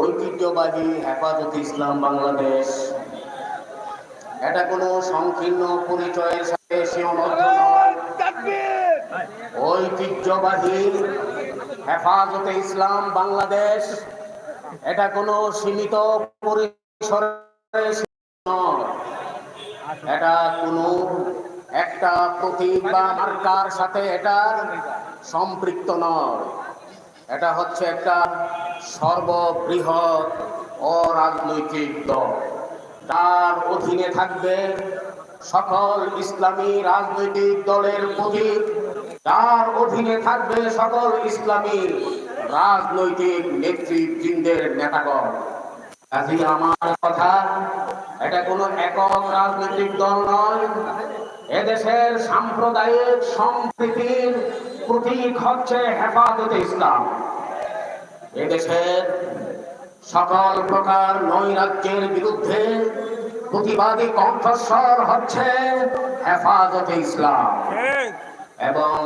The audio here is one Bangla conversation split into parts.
ঐতিহ্যবাহী হেফাজত ইসলাম বাংলাদেশ। এটা কোনো সংকীর্ণ পরিচয়ের সাথে ঐতিহ্যবাহী হেফাজতে ইসলাম বাংলাদেশ, এটা কোনো সীমিত পরিসরে। এটা কোনো একটা প্রতীক বা মার্কার সাথে এটা সম্পৃক্ত নয়। এটা হচ্ছে একটা সর্ববৃহৎ অরাজনৈতিক দল। তার অধীনে থাকবে সকল ইসলামী রাজনৈতিক দলের প্রতীক। তার অধীনে থাকবে সকল ইসলামী রাজনৈতিক নেতৃবৃন্দের নেতাগণ। কাজী আমার কথা, এটা কোনো একক রাজনৈতিক দল নয়। এদেশের সাম্প্রদায়িক সম্প্রীতির প্রতীক হচ্ছে হেফাজতে ইসলাম। এদেশের সকল প্রকার নৈরাজ্যের বিরুদ্ধে প্রতিবাদী কণ্ঠস্বর হচ্ছে হেফাজতে ইসলাম। এবং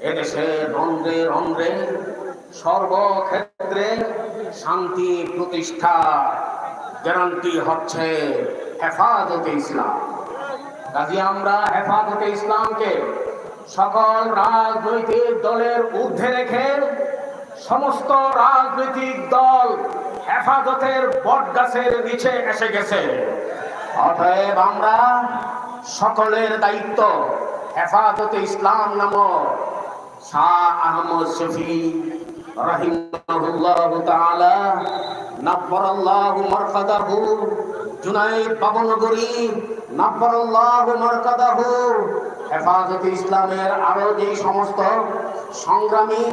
এদেশে রন্ধ্রে রন্ধ্রে সর্বক্ষেত্রে শান্তি প্রতিষ্ঠা গ্যারান্টি হচ্ছে হেফাজতে ইসলাম। কাজে আমরা হেফাজতে ইসলামকে সকল রাজনৈতিক দলের ঊর্ধ্বে রেখে সমস্ত রাজনৈতিক দল হেফাজতের বটগাছের নিচে এসে গেছে। অতএব আমরা সকলের দায়িত্ব হেফাজতে ইসলাম নামক শাহ আহমদ শফি রাহিমাহুল্লাহ তাআলা নাফরাল্লাহু মারকাদাহু, জুনাইদ বাবনগরী নাফরাল্লাহু মারকাদাহু হেফাজতে ইসলামের আরও যে সমস্ত সংগ্রামী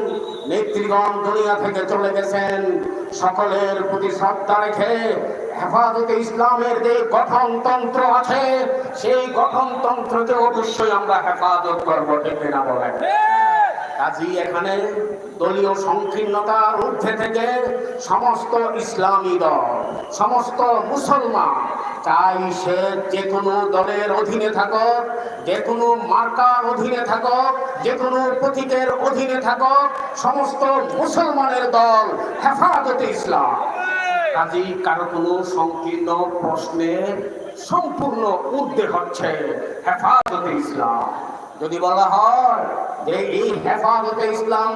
নেতৃগণ দুনিয়া থেকে চলে গেছেন, সকলের প্রতি শ্রদ্ধা রেখে হেফাজতে ইসলামের যে গঠনতন্ত্র আছে, সেই গঠনতন্ত্রকে অবশ্যই আমরা হেফাজত করব, ঠিক না কাজী এখানে দলীয় সংকীর্ণতার ঊর্ধ্বে থেকে সমস্ত ইসলামী দল, সমস্ত মুসলমান, চাই সে যে কোনো দলের অধীনে থাকক, যে কোনো মার্কার অধীনে থাকক, যে কোনো প্রতীকের অধীনে থাকক, সমস্ত মুসলমানের দল হেফাজতে ইসলাম। কাজী কারও কোনো সংকীর্ণ প্রশ্নের সম্পূর্ণ ঊর্ধ্বে হচ্ছে হেফাজতে ইসলাম। যদি বলা হয় যে এই হেফাজতে ইসলাম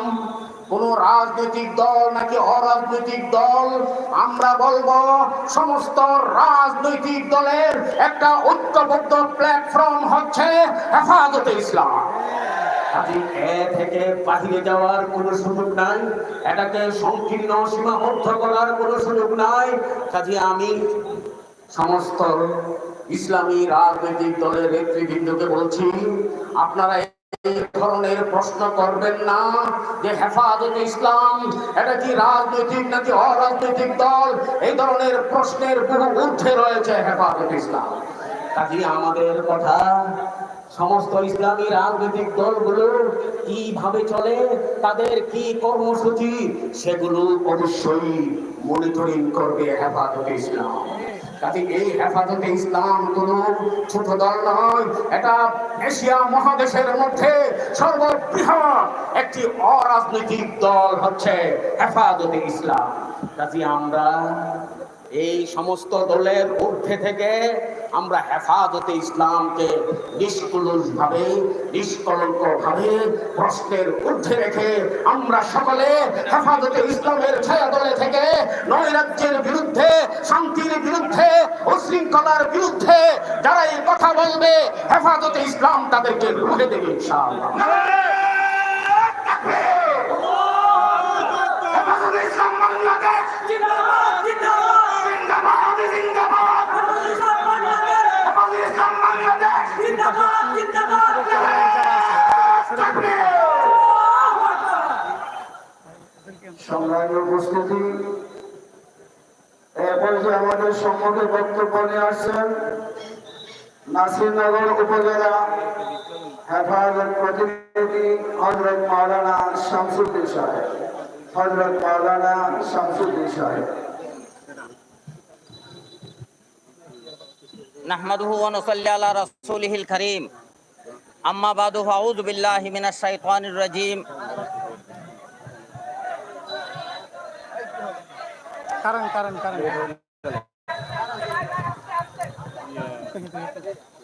কোন রাজনৈতিক দল নাকি অরাজনৈতিক দল, আমরা বলব সমস্ত রাজনৈতিক দলের একটা ঐক্যবদ্ধ প্ল্যাটফর্ম হচ্ছে হেফাজতে ইসলাম। এ থেকে বাহিরে যাওয়ার কোনো সুযোগ নাই এটাকে সংকীর্ণ সীমাবদ্ধ করার কোনো সুযোগ নাই। কাজে আমি সমস্ত ইসলামী রাজনৈতিক দলের নেতৃবৃন্দকে বলছি, আপনারা এই ধরনের প্রশ্ন করবেন না যে হেফাজতে ইসলাম, এটা কি রাজনৈতিক নাকি অরাজনৈতিক দল? এই ধরনের প্রশ্নের বহু ঊর্ধ্বে রয়েছে হেফাজতে ইসলাম। কাজে আমাদের কথা, সমস্ত ইসলামী রাজনৈতিক দলগুলো কীভাবে চলে, তাদের কি কর্মসূচি, সেগুলো অবশ্যই মনিটরিং করবে হেফাজতে ইসলাম। কাজে এই হেফাজতে ইসলাম কোন ছোট দল নয়। এটা এশিয়া মহাদেশের মধ্যে সর্ববৃহৎ একটি অরাজনৈতিক দল হচ্ছে হেফাজতে ইসলাম। কাজে আমরা এই সমস্ত দলের ঊর্ধ্বে থেকে আমরা হেফাজতে ইসলামকে নিষ্কুলস ভাবে নিষ্কলঙ্ক ভাবে প্রশ্নের ঊর্ধ্বে রেখে আমরা সকলে হেফাজতে ইসলামের ছায়া দলে থেকে নৈরাজ্যের বিরুদ্ধে শান্তির বিরুদ্ধে উশৃঙ্খলার বিরুদ্ধে যারা এই কথা বলবে হেফাজতে ইসলাম তাদেরকে রুখে দেবে ইনশাআল্লাহ। ইসলাম বাংলাদেশ। জিন্দাবাদ জিন্দাবাদ। উপস্থিতি, এ পর্যায়ে আমাদের সম্মুখে বক্তব্য নিয়ে আসছেন নাসিরনগর উপজেলা হেফাজত প্রতিনিধি হজরত মাওলানা শামসুদ্দিন সাহেব। হজরত মাওলানা শামসুদ্দিন সাহেব। نحمده ونصلي على رسوله الكريم أما بعد فأعوذ بالله من الشيطان الرجيم কারণ কারণ কারণ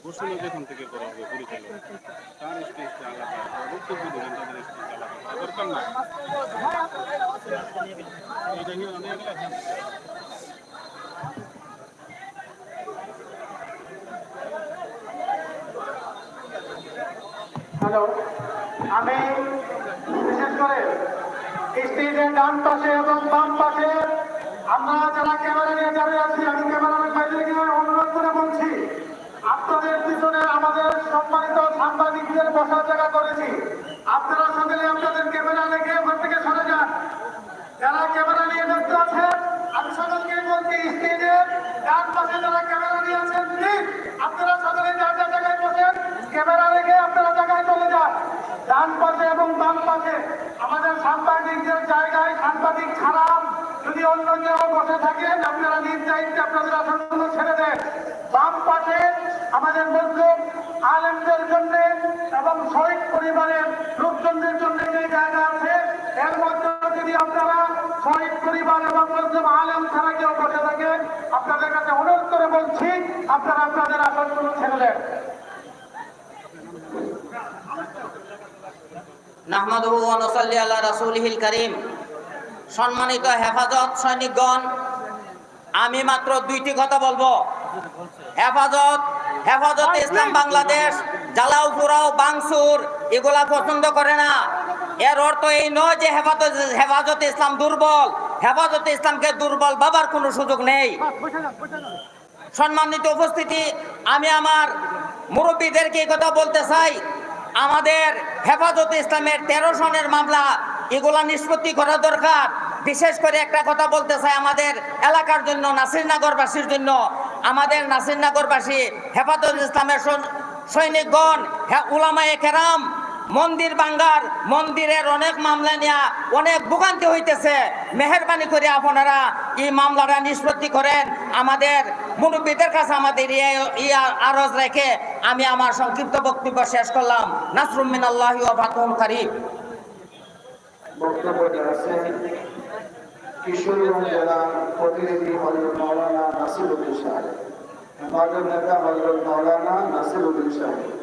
ঘোষণা যেখান থেকে হ্যালো। আমি বিশেষ করে স্টেজের ডান পাশে এবং বাম পাশে আমরা যারা ক্যামেরা নিয়ে দাঁড়িয়ে আছি, আমি ক্যামেরাম্যান ভাইদেরকে অনুরোধ করে বলছি, আপনাদের পিছনে আমাদের সম্মানিত সাংবাদিকদের বসার জায়গা করেছি। আপনারা সকলে আপনাদের ক্যামেরা রেখে ওখান থেকে সরে যান। যারা ক্যামেরা ডান পাশে এবং বাম পাশে। আমাদের সাংবাদিকদের জায়গায় সাংবাদিক ছাড়া যদি অন্য কেউ বসে থাকেন আপনারা নিজ আপনাদের আসনগুলো ছেড়ে দেন। বাম পাশে আমাদের মজলুম আলেমদের জন্য এবং শহীদ পরিবারের লোকজনদের জন্য যে জায়গা আছে, এর মধ্যে যদি আপনারা শহীদ পরিবার এবং মজলুম আলেম ছাড়া কেউ বসে থাকেন, আপনাদের কাছে অনুরোধ করে বলছি, আপনারা আপনাদের আসনগুলো ছেড়ে দেন। নাহমাদুহু ওয়া নুসাল্লি আলা রাসূলিহিল কারীম। সম্মানিত হেফাজত সৈনিকগণ, আমি মাত্র দুইটি কথা বলব। হেফাজত হেফাজত ইসলাম বাংলাদেশ জ্বালাও পোড়াও বাংসুর, এগুলা পছন্দ করে না। এর অর্থ এই নয় যে হেফাজত হেফাজত ইসলাম দুর্বল, হেফাজত ইসলামকে দুর্বল বাবার কোনো সুযোগ নেই। সম্মানিত উপস্থিতি, আমি আমার মুরব্বীদেরকে কথা বলতে চাই। আমাদের হেফাজত ইসলামের তেরো সনের মামলা, এগুলা নিষ্পত্তি করা দরকার। বিশেষ করে একটা কথা বলতে চাই আমাদের এলাকার জন্য, নাসিরনগরবাসীর জন্য। আমাদের নাসিরনগরবাসী হেফাজত ইসলামের সৈন- সৈনিকগণ হ্যাঁ উলামায়ে কেরাম মন্দির বাঙ্গার মন্দিরের অনেক মামলা নিয়ে অনেক ভোগান্তি হইতেছে। মেহরবানি করে আপনারা এই মামলাটা নিষ্পত্তি করেন। আমাদের মুরব্বীদের কাছে আমাদের আরজ রেখে আমি আমার সংক্ষিপ্ত বক্তব্য শেষ করলাম। নাসরুমিন আল্লাহ হজরত মাওলানা নাসিরুদ্দিন সাহেব। মাওলানা নাসিরুদ্দিন সাহেব।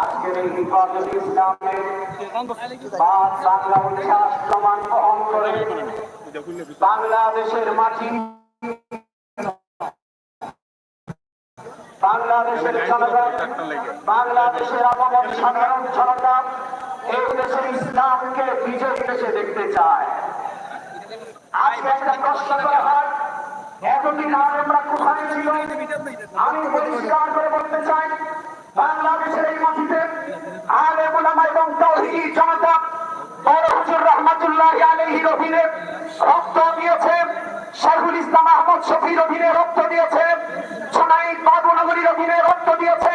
আজকের এই ইসলামের বাংলা ইতিহাস প্রমাণ বহন করে বাংলাদেশের মাটি। বাংলাদেশের জনগণ বাংলাদেশের আবহাওয়ার সাধারণ জনতা এই দেশের ইসলামকে নিজের দেশে দেখতে চায়। আর আমরা কোথায় ছিল আমি পরিষ্কার করে বলতে চাই বাংলাদেশের এই মাটিতে রক্ত দিয়েছে শাহুল ইসলাম আহমদ শফির অধীনে রক্ত দিয়েছে সোনাইদ বাবুনগরীর অধীনে রক্ত দিয়েছে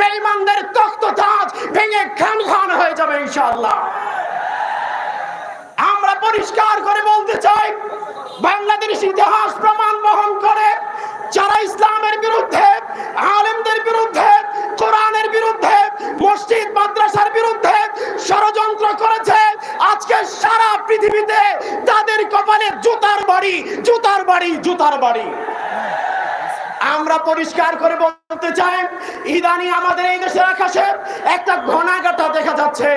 বেঈমানদের তখ্ত তাজ ভেঙে খান খান হয়ে যাবে ইনশাআল্লাহ। আমরা পরিষ্কার করে বলতে চাই, বাংলাদেশ ইতিহাস প্রমাণ বহন করে, যারা ইসলামের বিরুদ্ধে, আলেমদের বিরুদ্ধে, কোরআনের বিরুদ্ধে, মসজিদ, মাদ্রাসার বিরুদ্ধে ষড়যন্ত্র করেছে, আজকে সারা পৃথিবীতে তাদের কপালে জুতার বাড়ি জুতার বাড়ি জুতার বাড়ি। আমরা পরিষ্কার করে বলতে চাই, ইদানি আমাদের এই দেশের আকাশে একটা ঘনাঘাটা দেখা যাচ্ছে।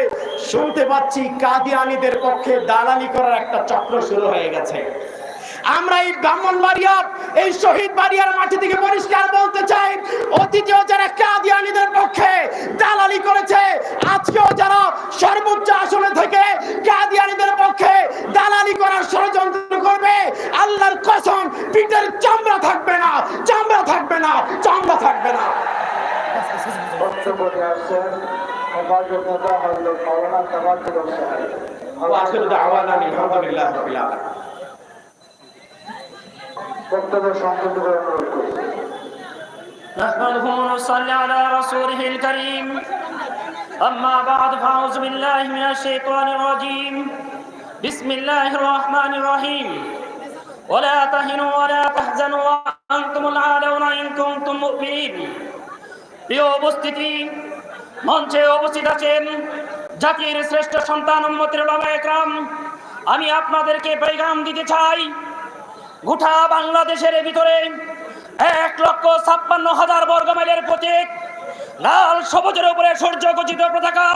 শুনতে পাচ্ছি কাদিয়ানিদের পক্ষে দালালি করার একটা চক্র শুরু হয়ে গেছে। আমরা এই ব্রাহ্মণবাড়িয়ার এই শহীদ বাড়িয়ার মাটি থেকে পরিষ্কার বলতে চাই অতীতেও যারা কাদিয়ানিদের পক্ষে দালালি করেছে আজকেও যারা সর্বোচ্চ আসনে থেকে কাদিয়ানিদের পক্ষে দালালি করার ষড়যন্ত্র করবে আল্লাহর কসম পিঠের চামড়া থাকবে না চামড়া থাকবে না চামড়া থাকবে না বক্তব্য নিয়ে আসছেন হেফাজত নেতা হজরত মৌলানা তাবাজ্জুল সাহেব وآخر دعوانا الحمد لله رب العالمين বক্তব্য সংক্ষিপ্ত করে অনুরোধ করছি نحمده ونصلي على رسوله الكريم أما بعد فأعوذ بالله من الشيطان الرجيم بسم الله الرحمن الرحيم ولا تهنوا ولا تحزنوا وأنتم العالون إن كنتم مؤمنين প্রিয় উপস্থিতি মঞ্চে উপস্থিত আছেন জাতির শ্রেষ্ঠ সন্তান উম্মতের ওলামা একরাম আমি আপনাদেরকে পেগাম দিতে চাই গোটা বাংলাদেশের ভিতরে এক লক্ষ ছাপ্পান্ন হাজার বর্গ মাইলের প্রতীক, লাল সবুজের উপরে সূর্য গচিত পতাকা।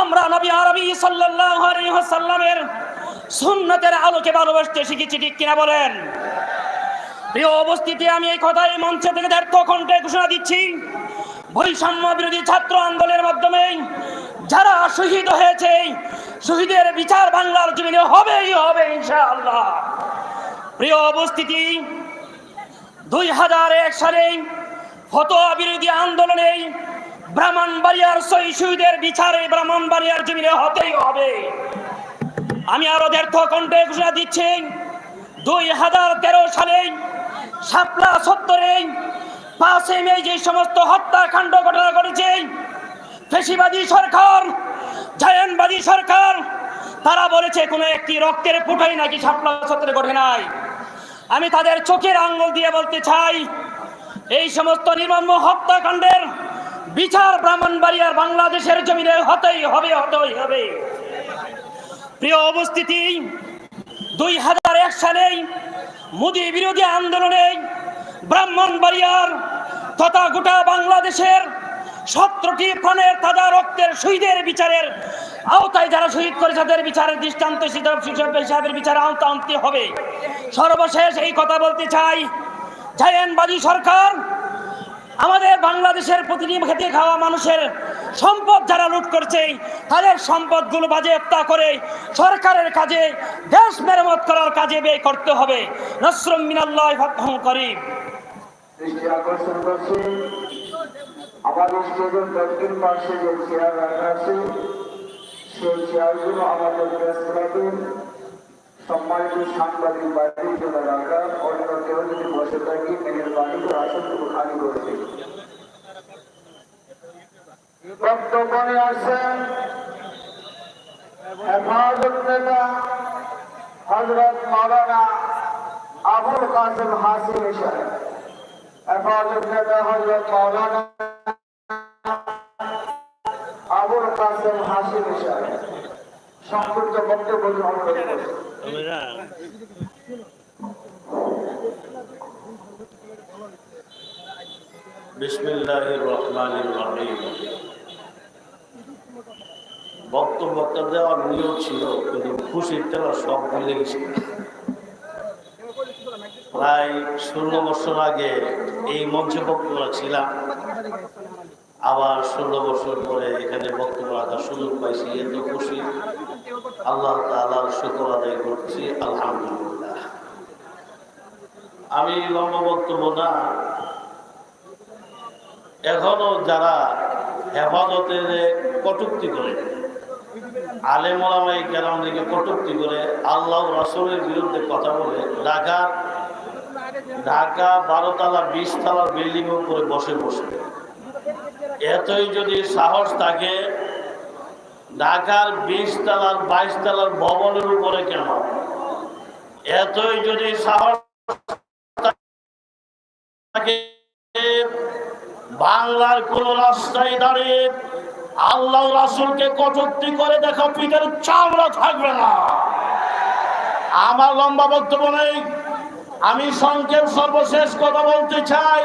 আমরা নবী আরবি সাল্লাল্লাহু আলাইহি ওয়াসাল্লামের সুন্নতের আলোকে ভালোবাসতে শিখেছি, ঠিক কিনা বলেন? প্রিয় উপস্থিতি, আমি এই কথাই মঞ্চ থেকে ব্যর্থ কণ্ঠে ঘোষণা দিচ্ছি। বৈষম্য বিরোধী ছাত্র আন্দোলনের মাধ্যমে যারা শহীদ হয়েছে, শহীদের বিচার বাংলার জমিনে হবেই, হবে ইনশাআল্লাহ। প্রিয় অবস্থিতি দুই হাজার এক সালে ফতোয়া বিরোধী আন্দোলনে ব্রাহ্মণবাড়িয়ার শহীদের বিচারে ব্রাহ্মণবাড়িয়ার জমিনে হতেই হবে। আমি আরও ব্যর্থ কণ্ঠে ঘোষণা দিচ্ছি, দুই হাজার তেরো সালে শাপলা সত্তরে পাঁচে মে যে সমস্ত হত্যাকাণ্ড ঘটনা ঘটেছে, ফেসিবাদী সরকার জায়ানবাদী সরকার, তারা বলেছে কোনো একটি রক্তের ফুটাই নাকি শাপলা সত্তরে ঘটে নাই। আমি তাদের চোখের আঙ্গুল দিয়ে বলতে চাই, এই সমস্ত নির্মম হত্যাকাণ্ডের বিচার ব্রাহ্মণবাড়িয়ার বাংলাদেশের জমিনে হতেই হবে হতেই হবে। প্রিয় উপস্থিতি, দুই হাজার এক সালে মোদী বিরোধী আন্দোলনে ব্রাহ্মণবাড়িয়ার তথা গোটা বাংলাদেশের সতেরোটি প্রাণের তাজা রক্তের শহীদের বিচারের আওতায় যারা শহীদ করে তাদের বিচারের দৃষ্টান্ত হিসাবে বিচার আওতা আনতে হবে। সর্বশেষ এই কথা বলতে চাই জায়ানবাদী সরকার আমাদের বাংলাদেশের প্রতিদিন খেতে খাওয়া মানুষের সম্পদ যারা লুট করছে, তাদের সম্পদগুলো বাজেয়াপ্তা করে সরকারের কাজে দেশ মেরামত করার কাজে ব্যয় করতে হবে। নসরুম মিনাল্লাহ করিম। আমাদের স্টেজের দক্ষিণ পাশে যে চেয়ার রাখা আছে। সেই চেয়ারগুলো আমাদের প্রেস সম্মানিত সাংবাদিক বাইরের জন্য রাখা। অন্য কেউ যদি বসে থাকি মেয়ের বাড়িতে আসনটুকু খালি করে দিই বক্তব্য নিয়ে হেফাজত নেতা হজরত মাওলানা আবুল কাসেম হাসিম সাহেব হেফাজত নেতা হজরত মাওলানা আবুল কাসেম হাসিম সংক্ষিপ্ত বক্তব্য গ্রহণ করতে বিসমিল্লাহির রহমানির রহিম। বক্তব্যটা দেওয়ার নিয়ম ছিল, কিন্তু খুশির তেলা সব ভুলে গেছি। প্রায় ষোলো বছর আগে এই মঞ্চে বক্তব্য ছিলাম আবার ষোলো বছর পরে এখানে বক্তব্য রাখার সুযোগ পাইছি এত খুশি। আল্লাহ তালার শুকর আদায় করছি, আলহামদুলিল্লাহ। আমি লম্বা বক্তব্য না। এখনও যারা হেফাজতের কটুক্তি করে আলেমাই কেরামদিকে কটুক্তি করে আল্লাহ রাসুলের বিরুদ্ধে কথা বলে ঢাকা ঢাকা বারোতলা বিশ তলা বিল্ডিং উপরে বসে বসে। এতই যদি সাহস থাকে, ঢাকার বিশ তলার বাইশ তলার ভবনের উপরে কেন? এতই যদি সাহস থাকে, বাংলার কোন রাস্তায় দাঁড়িয়ে আল্লাহ রাসুলকে কটূক্তি করে দেখা পিঠের চামড়া থাকবে না। আমার লম্বা বক্তব্য নেই। আমি সংক্ষেপ সর্বশেষ কথা বলতে চাই।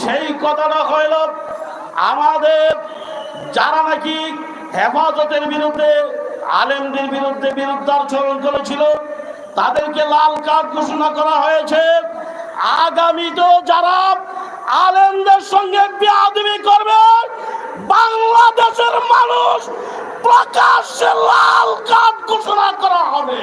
সেই কথাটা হইল, আমাদের যারা নাকি হেফাজতের বিরুদ্ধে, আলেমদের বিরুদ্ধে বিরুদ্ধাচরণ করেছিল, তাদেরকে লাল কার্ড ঘোষণা করা হয়েছে। আগামীতেও যারা আলেমদের সঙ্গে বেয়াদবি করবে, বাংলাদেশের মানুষ প্রকাশ্যে লাল কার্ড ঘোষণা করা হবে।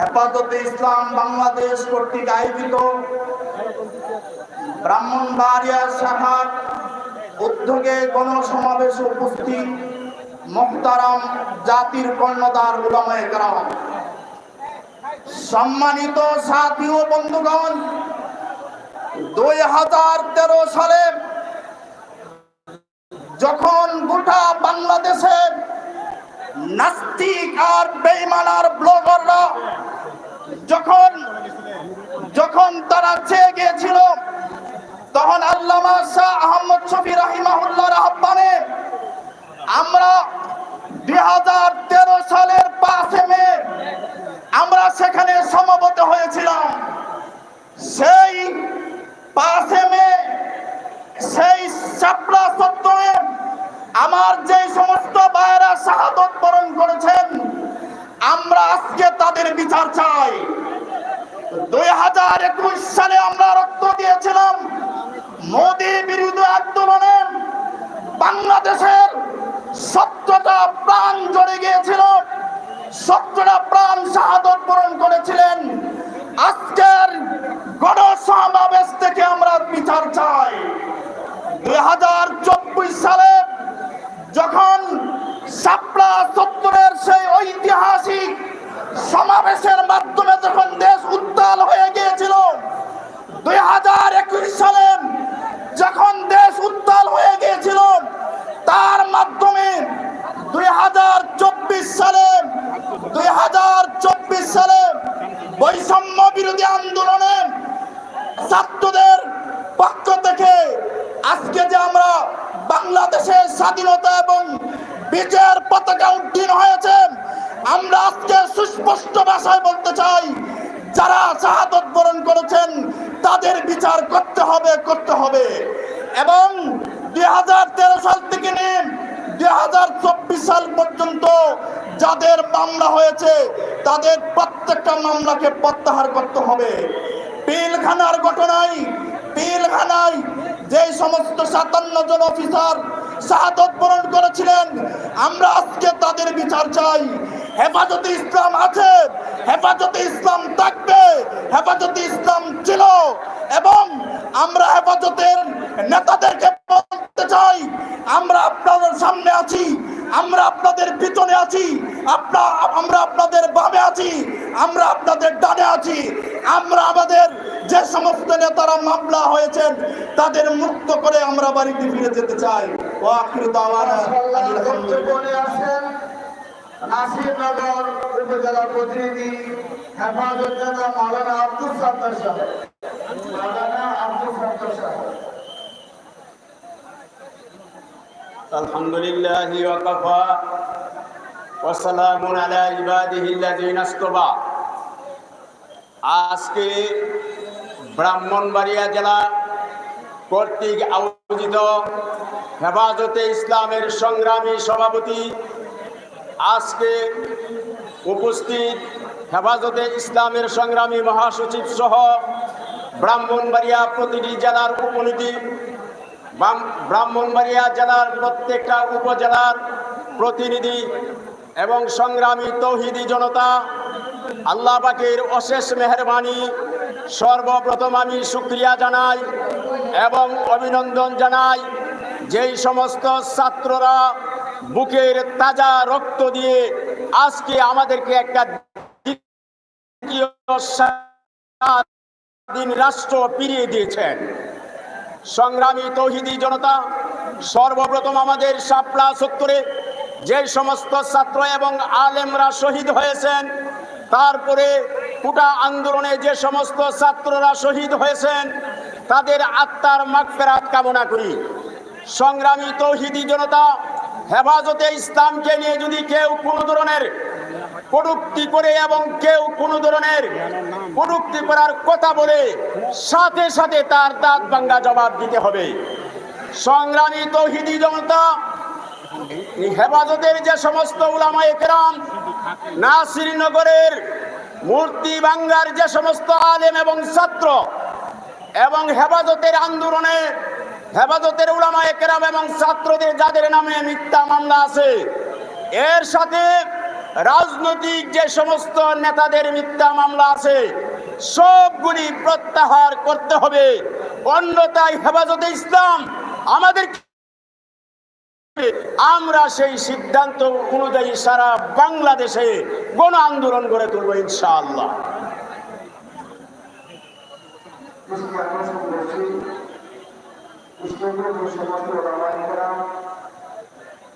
হেফাজতে ইসলাম বাংলাদেশ কর্তৃক আয়োজিত ব্রাহ্মণবাড়িয়া শাখার উদ্যোগে গণসমাবেশ উপস্থিত মোহতারাম জাতির কর্ণধার উলামায়ে কেরাম। সম্মানিত সাথী ও বন্ধুগণ, দুই হাজার তেরো সালে যখন গোটা বাংলাদেশে নাস্তিক আর বেইমানার ব্লগাররা যখন যখন তারা চেয়ে গিয়েছিল, তখন আল্লামা শাহ আহমদ শফি রাহিমাহুল্লাহর আহ্বানে আমরা দুই হাজার তেরো সালের পাঁচে মে আমরা সেখানে সমবেত হয়েছিলাম। সেই পাঁচে মে, সেই চাপড়া সত্ত্বে আমার যে সমস্ত ভাইয়েরা শাহাদত বরণ করেছেন, আমরা আজকে তাদের বিচার চাই। দুই হাজার একুশ সালে আমরা রক্ত দিয়েছিলাম মোদী বিরোধী আন্দোলনে। বাংলাদেশের সত্যটা প্রাণ জড়ে গিয়েছিল সত্যটা প্রাণ শাহাদত বরণ করেছিলেন। আজকের গণসমাবেশ থেকে আমরা বিচার চাই। দুই হাজার চব্বিশ সালে যখন সাপড়া সত্তরের সেই ঐতিহাসিক সমাবেশের মাধ্যমে যখন দেশ উত্তাল হয়ে গিয়েছিল, দুই হাজার একুশ সালে যখন দেশ উত্তাল হয়ে গিয়েছিল, তার মাধ্যমে দুই হাজার চব্বিশ সালে, দুই হাজার চব্বিশ সালে বৈষম্য বিরোধী আন্দোলনে ছাত্রদের পক্ষ থেকে আজকে যে আমরা বাংলাদেশের স্বাধীনতা এবং বিজয়ের পতাকা উড্ডীন হয়েছে। আমরা আজকে সুস্পষ্ট ভাষায় বলতে চাই, যারা শাহাদত বরণ করেছেন, তাদের বিচার করতে হবে করতে হবে। এবং দুই হাজার তেরো সাল থেকে নিয়ে দুই হাজার চব্বিশ সাল পর্যন্ত যাদের মামলা হয়েছে, তাদের প্রত্যেকটা মামলাকে প্রত্যাহার করতে হবে। পিলখানার ঘটনায়, পিলখানায় যে সমস্ত সাতান্ন জন অফিসার শাহাদত বরণ করেছিলেন। আমরা আজকে তাদের বিচার চাই। হেফাজতে ইসলাম আছে, হেফাজতে ইসলাম থাকবে, হেফাজতে ইসলাম ছিল এবং আমরা হেফাজতের নেতাদেরকে বলতে চাই, আমরা আপনাদের সামনে আছি। আমরা আপনাদের পিছনে আছি, আপনা আমরা আপনাদের বামে আছি, আমরা আপনাদের ডানে আছি। আমরা আমাদের যে সমস্ত নেতারা মামলা হয়েছেন, তাদের মুক্ত করে আমরা বাড়িতে ফিরে যেতে চাই। ও আখির দাওয়ানা উপজেলা প্রতিনিধি হেফাজত আব্দুল সত্তার সাহেব। আব্দুল সত্তার সাহেব। الحمد لله وكفى وسلام على عباده الذين اصطفى আজকে ব্রাহ্মণবাড়িয়া জেলা কর্তৃক আয়োজিত হেফাজতে ইসলামের সংগ্রামী সভাপতি আজকে উপস্থিত হেফাজতে ইসলামের সংগ্রামী মহাসচিব সহ ব্রাহ্মণবাড়িয়া প্রতিটি জেলার উপনীতি বাম- ব্রাহ্মণবাড়িয়া জেলার প্রত্যেকটা উপজেলার প্রতিনিধি এবং সংগ্রামী তৌহিদি জনতা, আল্লাহ পাকের অশেষ মেহরবানি। সর্বপ্রথম আমি সুক্রিয়া জানাই এবং অভিনন্দন জানাই যেই সমস্ত ছাত্ররা বুকের তাজা রক্ত দিয়ে আজকে আমাদেরকে একটা স্বাধীন রাষ্ট্র ফিরিয়ে দিয়েছেন। সংগ্রামী তৌহিদি জনতা, সর্বপ্রথম আমাদের শাপলা সত্তরে যে সমস্ত ছাত্র এবং আলেমরা শহীদ হয়েছেন, তারপরে কুটা আন্দোলনে যে সমস্ত ছাত্ররা শহীদ হয়েছেন, তাদের আত্মার মাগফেরাত কামনা করি। সংগ্রামী তৌহিদি জনতা, হেফাজতে ইসলামকে নিয়ে যদি কেউ কোনো ধরনের কটুক্তি করে এবং কেউ কোনো ধরনের কটুক্তি করার কথা বলে সাথে সাথে তার দাঁত ভাঙ্গা জবাব দিতে হবে। সংগ্রামী তৌহিদি জনতা, হেফাজতের যে সমস্ত উলামা একরাম, নাসিরনগরের মূর্তি বাঙ্গার যে সমস্ত আলেম এবং ছাত্র এবং হেফাজতের আন্দোলনে হেফাজতের উলামা একরাম এবং ছাত্রদের যাদের নামে মিথ্যা মামলা আছে, এর সাথে রাজনৈতিক যে সমস্ত নেতাদের মিথ্যা মামলা আছে, সবগুলি প্রত্যাহার করতে হবে। অন্যতায় হেফাজতে ইসলাম আমাদের আমরা সেই সিদ্ধান্ত অনুযায়ী সারা বাংলাদেশে গণ আন্দোলন গড়ে তুলব ইনশাআল্লাহ আকর্ষণ করছি ইসলামের যে সমস্ত রামায়িকরা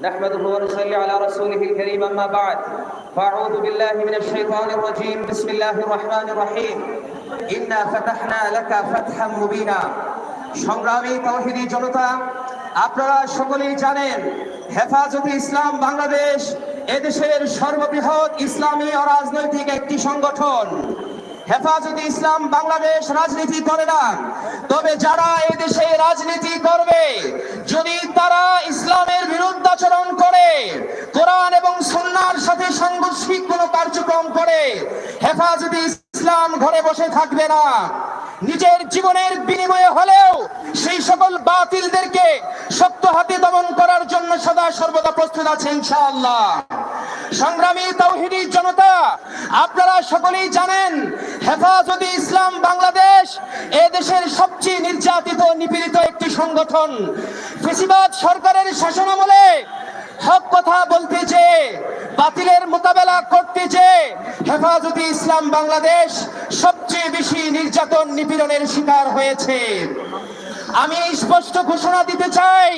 نحمده ونصلي على رسوله الكريم أما بعد فأعوذ بالله من الشيطان الرجيم بسم الله الرحمن الرحيم إنا فتحنا لك فتحا مبينا সংগ্রামী তৌহিদি জনতা আপনারা সকলেই জানেন হেফাজতে ইসলাম বাংলাদেশ এদেশের সর্ববৃহৎ ইসলামী ও রাজনৈতিক একটি সংগঠন হেফাজতে ইসলাম বাংলাদেশ রাজনীতি করে না। তবে যারা এই দেশে রাজনীতি করবে, যদি তারা ইসলামের বিরুদ্ধাচরণ করে, কোরআন এবং সন্ন্যার সাথে সাংঘর্ষিক কোনো কার্যক্রম করে, হেফাজতে ইসলাম ঘরে বসে থাকবে না। নিজের জীবনের বিনিময়ে হলেও সেই সকল বাতিলদেরকে শক্ত হাতে দমন করার জন্য সদা সর্বদা প্রস্তুত আছে ইনশাআল্লাহ। সংগ্রামী তৌহিদি জনতা, আপনারা সকলেই জানেন, হেফাজতে ইসলাম বাংলাদেশ এ দেশের সবচেয়ে নির্যাতিত, নিপীড়িত একটি সংগঠন। ফেসিবাদ সরকারের শাসনামলে হক কথা বলতে যে, বাতিলের মোকাবেলা করতে যে, হেফাজতে ইসলাম বাংলাদেশ সবচেয়ে বেশি নির্যাতন নিপীড়নের শিকার হয়েছে। আমি স্পষ্ট ঘোষণা দিতে চাই,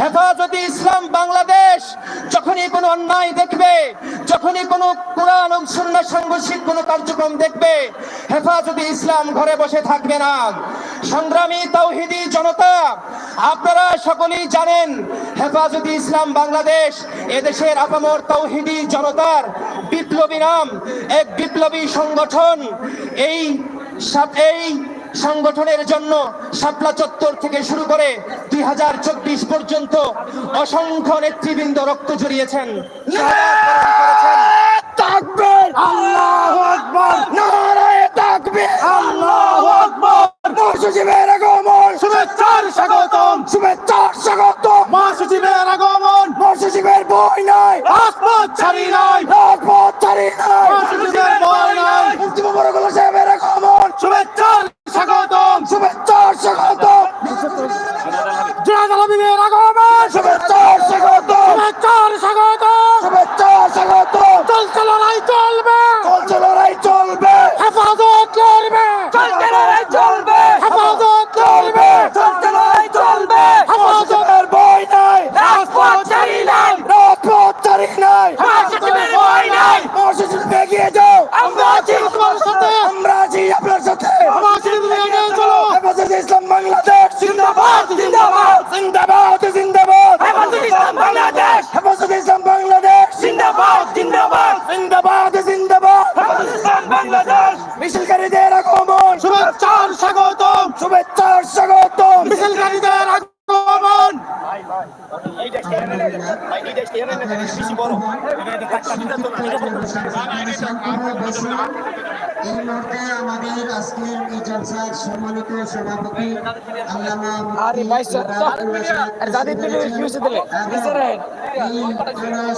হেফাজতে ইসলাম বাংলাদেশ যখনই কোনো অন্যায় দেখবে, যখনই কোনো কোরআন ও সুন্নাহ সাংঘর্ষিক কোনো কার্যক্রম দেখবে, হেফাজতে ইসলাম ঘরে বসে থাকবে না। সংগ্রামী তাওহিদি জনতা, আপনারা সকলেই জানেন, হেফাজতে ইসলাম বাংলাদেশ এদেশের আপামর তৌহিদি জনতার বিপ্লবী নাম, এক বিপ্লবী সংগঠন। এই এই সংগঠনের জন্য শাপলা চত্বর থেকে শুরু করে দুই হাজার চব্বিশ পর্যন্ত অসংখ্য নেতৃবৃন্দ রক্ত জড়িয়েছেন। আল্লাহু আল্লাহু মহাসচিবের আগমন। শুভেচ্ছার স্বাগতম। শুভেচ্ছার স্বাগতম। মহাসচিবের আগমন। মহাসচিবের বই নাই। রাজপথ ছাড়ি নাই। রাজপথ ছাড়ি নাই। মহাসচিবের বই নাই। মুফতি মুবারকুল্লাহ সাহেবের আগমন। শুভেচ্ছার স্বাগতম। শুভেচ্ছার স্বাগতম। জনাব আলমিনের আগমন। শুভেচ্ছার স্বাগতম। শুভেচ্ছার স্বাগতম। জিন্দাবাদ জিন্দাবাদ সভাপতি আল্লামা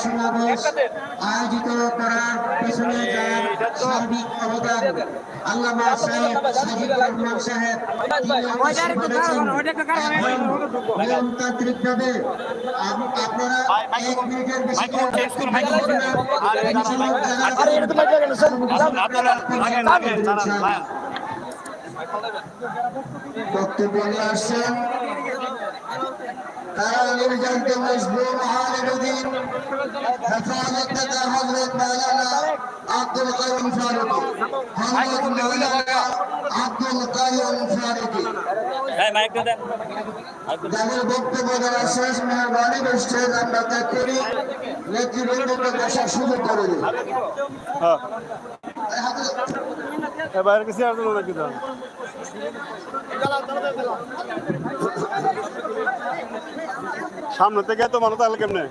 সমাবেশ আয়োজিত করার পেছনে যার সার্বিক অবদান আল্লামা সাহেব সাজিদ রহমান সাহেব আপনারা এক মিনিটের বেশি বক্তব্য নিয়ে আসছেন তারা নির্যাতিত মজবুর মহানবীন হেফাজত নেতা হজরত মাওলানা আব্দুল কাইম ফারুকি হজরত মাওলানা আব্দুল কাইম ফারুকি। যাদের বক্তব্য দেওয়া শেষ মেহরবানি স্টেজ আমরা ত্যাগ করি। নেতৃবৃন্দকে বসার সুযোগ করে দিই বাইরে কিছু আর দিল নাকি দাম সামনে থেকে তো মানুষ তাহলে কেমনে?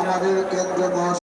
আমাদের কেন্দ্র